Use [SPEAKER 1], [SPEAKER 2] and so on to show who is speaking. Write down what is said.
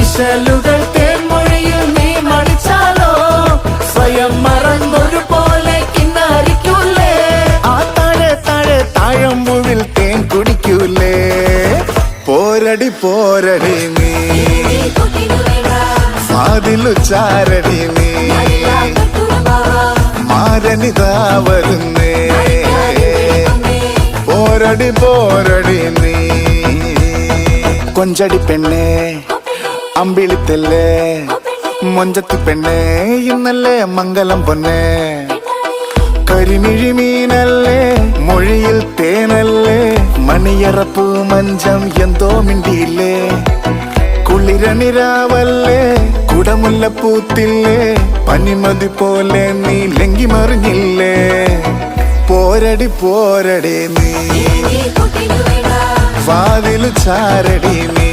[SPEAKER 1] ഇശലുകൾ തേൻമൊഴിയിൽ നീ മടിച്ചാലോ? സ്വയം മറന്നൊരു പോലെ കിന്നാരിക്കൂലേ?
[SPEAKER 2] ആ താഴെ താഴെ താഴമ്പുവിൽ തേൻ കുടിക്കൂലേ? പോരടി പോരടി നീ. വാതിലു ചാരടി നീ. മാരനിതാ വരുന്നേ. പോരടി പോരടി നീ. കൊഞ്ചടി പെണ്ണേ. അമ്പിളിത്തല്ലേ? മൊഞ്ചത്തി പെണ്ണേ ഇന്നല്ലേ മംഗലം പൊന്നേ. കരിമിഴി മീനല്ലേ മൊഴിയിൽ തേനല്ലേ മണിയറപ്പൂ മഞ്ചം എന്തോ മിണ്ടിയില്ലേ. കുളിരണിരാവല്ലേ കുടമുല്ലപ്പൂത്തില്ലേ പനിമതി പോലെ നീ ലങ്കി മറിഞ്ഞില്ലേ. പോരടി പോരടി നീ. വാതിലു ചാരടി നീ.